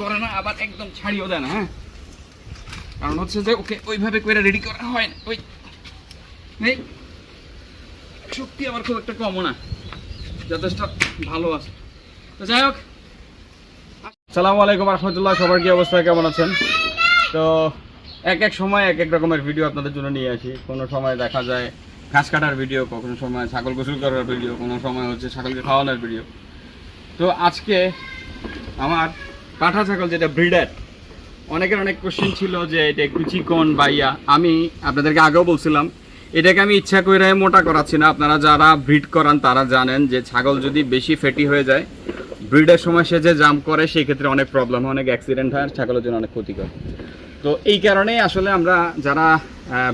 করে না, আবার একদম ছাড়িও দেয় না হ্যাঁ? কারণ হচ্ছে যে ওকে ওইভাবে করে রেডি করা হয় না। ওই শক্তি আমার খুব একটা না, যথেষ্ট ভালো আছে। তো যাই হোক। সালামু আলাইকুম রহমতুল্লাহ সবার কি অবস্থা, কেমন আছেন? তো এক এক সময়, এক এক রকমের ভিডিও আপনাদের জন্য নিয়ে আসি। কোনো সময় দেখা যায় ঘাস কাটার ভিডিও কোনো সময় ছাগল গোসল করার ভিডিও কোনো সময় হচ্ছে ছাগলকে খাওয়ানোর ভিডিও তো আজকে আমার পাঠা ছাগল যেটা ব্রিডার অনেকের অনেক কোশ্চেন ছিল যে এটা একটু চিকন বাইয়া আমি আপনাদেরকে আগেও বলছিলাম, এটাকে আমি ইচ্ছা করে মোটা করাচ্ছি না। আপনারা যারা ব্রিড করান, তারা জানেন যে ছাগল যদি বেশি ফেটি হয়ে যায় ব্রিডের সময় সে যে জাম্প করে, সেই ক্ষেত্রে অনেক প্রবলেম হয়, অনেক অ্যাক্সিডেন্ট হয়, ছাগলের জন্য অনেক ক্ষতিকর। তো এই কারণেই আসলে আমরা যারা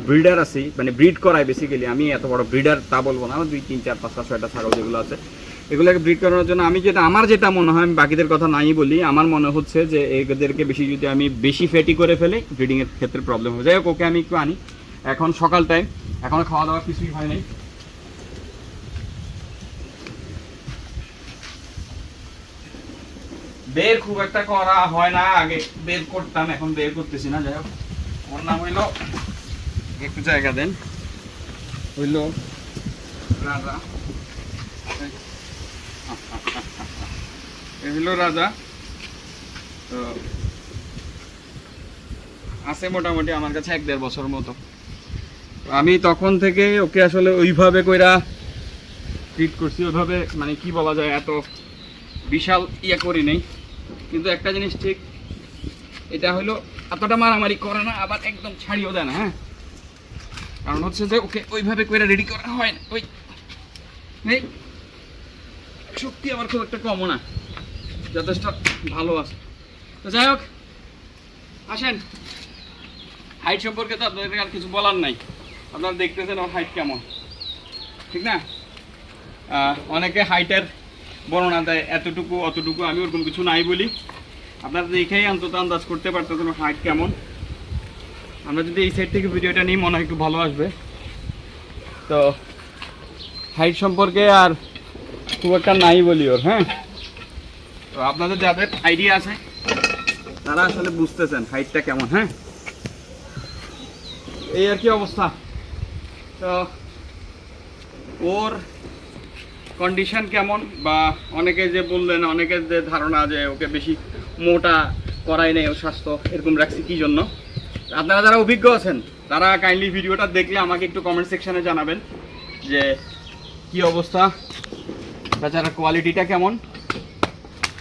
ব্রিডার আছি মানে ব্রিড করাই বেসিক্যালি আমি এত বড় ব্রিডার তা বলব না, দুই, তিন, চার পাঁচটা ছয়টা ছাগল যেগুলো আছে এগুলোকে ব্রিড করানোর জন্য আমি যেটা, আমার যেটা মনে হয়, আমি বাকিদের কথা নাই বলি, আমার মনে হচ্ছে যে এদেরকে বেশি যদি আমি বেশি ফ্যাটি করে ফেলি ব্রিডিংয়ের ক্ষেত্রে প্রবলেম যাই হোক, ওকে আমি একটু আনি। এখন সকাল টাইম এখনও খাওয়া দাওয়া কিছুই হয় নাই। বের খুব একটা করা হয় না, আগে বের করতাম, এখন বের করতেছি না, যাই হোক। ওর নাম হইল, একটু জায়গা দেন। হইল রাজা। এ হইল রাজা। তো আছে মোটামুটি আমার কাছে এক দেড় বছর মতো। আমি তখন থেকে ওকে আসলে ওইভাবে কইরা ট্রিট করছি, ওইভাবে মানে কি বলা যায়, এত বিশাল ইয়ে করি নেই। কিন্তু একটা জিনিস ঠিক, এটা হলো এতটা মারামারি করে না, আবার একদম ছাড়িও দেয় না হ্যাঁ? কারণ হচ্ছে যে ওকে ওইভাবে করে রেডি করা হয় না। ওই শক্তি আমার খুব একটা কমও না। যথেষ্ট ভালো আছে। তো যাই হোক, আসেন। হাইট সম্পর্কে তো আপনাদের আর কিছু বলার নাই। আপনারা দেখতেছেন ওর হাইট কেমন। ঠিক না? অনেকে হাইটের বর্ণনা দেয়, এতটুকু, অতটুকু, আমি ওরকম কিছু নাই বলি। আপনারা দেখেই অন্তত আন্দাজ করতে পারতেছেন ওর হাইট কেমন। আমরা যদি এই সাইড থেকে ভিডিওটা নিই, মনে হয় একটু ভালো আসবে। তো হাইট সম্পর্কে আর খুব একটা নাই বলি ওর হ্যাঁ? আপনাদের যাদের আইডিয়া আছে, তারা আসলে বুঝতেছেন হাইটটা কেমন হ্যাঁ? এই আর কি অবস্থা। তো ওর কন্ডিশন কেমন বা অনেকে যে বললেন অনেকের যে ধারণা যে ওকে বেশি মোটা করাই নেই ওর স্বাস্থ্য, এরকম রাখছি কি জন্য? আপনারা যারা অভিজ্ঞ আছেন, তারা কাইন্ডলি ভিডিওটা দেখলে আমাকে একটু কমেন্ট সেকশনে জানাবেন যে কি অবস্থা, বেচারার কোয়ালিটিটা কেমন?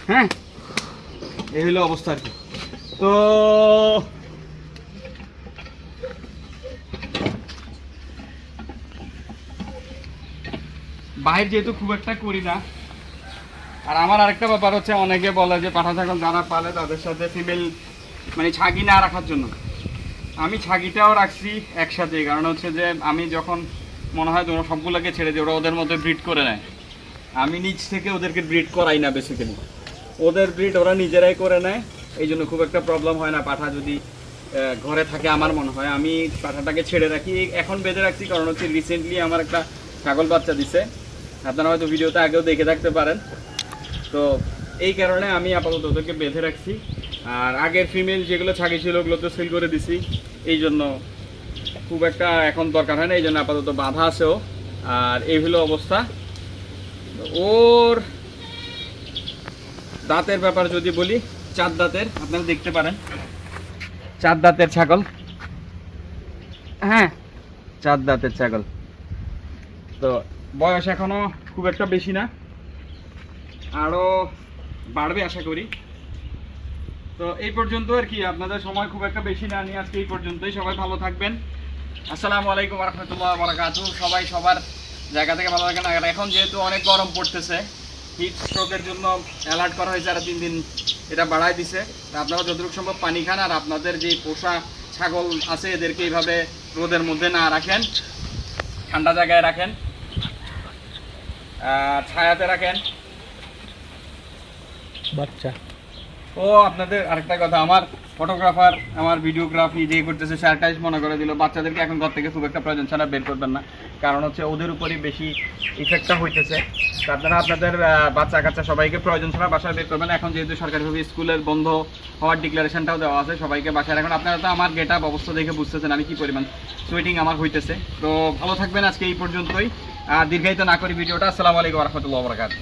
হ্যাঁ? এই হলো অবস্থা আর কি। তো বাইরে যেহেতু খুব একটা করি না, আর আমার আরেকটা ব্যাপার হচ্ছে, অনেকে বলে যে পাঠা ছাগল যারা পালে তাদের সাথে ফিমেল মানে ছাগি না রাখার জন্য। আমি ছাগিটাও রাখছি একসাথে, কারণ হচ্ছে যে আমি যখন মনে হয় তোমরা সবগুলোকে ছেড়ে দিই, ওরা ওদের মধ্যে ব্রিড করে নেয়। আমি নিজ থেকে ওদেরকে ব্রিড করাই না বেসিক্যালি ওদের ব্রিড ওরা নিজেরাই করে নেয়। এই জন্য খুব একটা প্রবলেম হয় না। পাঠা যদি ঘরে থাকে আমার মনে হয়। আমি পাঠাটাকে ছেড়ে রাখি। এখন বেঁধে রাখছি কারণ হচ্ছে রিসেন্টলি আমার একটা ছাগল বাচ্চা দিছে। আপনারা হয়তো ভিডিওতে আগেও দেখে থাকতে পারেন। তো এই কারণে আমি আপাতত ওদেরকে বেঁধে রাখছি। আর আগের ফিমেল যেগুলো ছাগি ছিল, ওগুলো তো সেল করে দিছি। এই জন্য খুব একটা এখন দরকার হয় না। এই জন্য আপাতত বাধা আছেও আর এই হলো অবস্থা। ওর দাঁতের ব্যাপার যদি বলি, চার দাঁতের, আপনারা দেখতে পারেন। চার দাঁতের ছাগল। হ্যাঁ চার দাঁতের ছাগল। তো বয়স এখনও খুব একটা বেশি না আরও বাড়বে আশা করি। তো এই পর্যন্ত আর কি, আপনাদের সময় খুব একটা বেশি না, নিয়ে আজকে এই পর্যন্তই। সবাই ভালো থাকবেন। আসসালামু আলাইকুম রহমতুল্লাহ বারাকাতু সবাই সবার জায়গা থেকে ভালো থাকেন। এখন যেহেতু অনেক গরম পড়তেছে হিট স্ট্রোকের জন্য অ্যালার্ট করা হয়েছে আর তিন দিন। এটা বাড়ায় দিছে। আপনারা যতটুকু সম্ভব পানি খান আর আপনাদের যে পোষা ছাগল আছে এদেরকে এইভাবে রোদের মধ্যে না রাখেন, ঠান্ডা জায়গায় রাখেন ছায়াতে রাখেন। বাচ্চা। ও, আপনাদের আরেকটা কথা, আমার ফটোগ্রাফার আমার ভিডিওগ্রাফি যে করতেছে সে আরেকটা মনে করে দিল, বাচ্চাদেরকে এখন ঘর থেকে খুব একটা প্রয়োজন ছাড়া বের করবেন না। কারণ হচ্ছে ওদের উপরই বেশি ইফেক্টটা হইতেছে। তো আপনারা আপনাদের বাচ্চা কাচ্চা সবাইকে প্রয়োজন ছাড়া বাসায় বের করবেন। এখন যেহেতু সরকারিভাবে স্কুলের বন্ধ হওয়ার ডিক্লারেশনটাও দেওয়া আছে সবাইকে বাসায়। এখন আপনারা তো আমার গেট আপ অবস্থা দেখে বুঝতেছেন আমি কি পরিমাণ সুইটিং আমার হইতেছে। তো ভালো থাকবেন আজকে এই পর্যন্তই। আর দীর্ঘায়িত না করি ভিডিওটা। আসসালামু আলাইকুম রহমতুল্লাহ বরকাত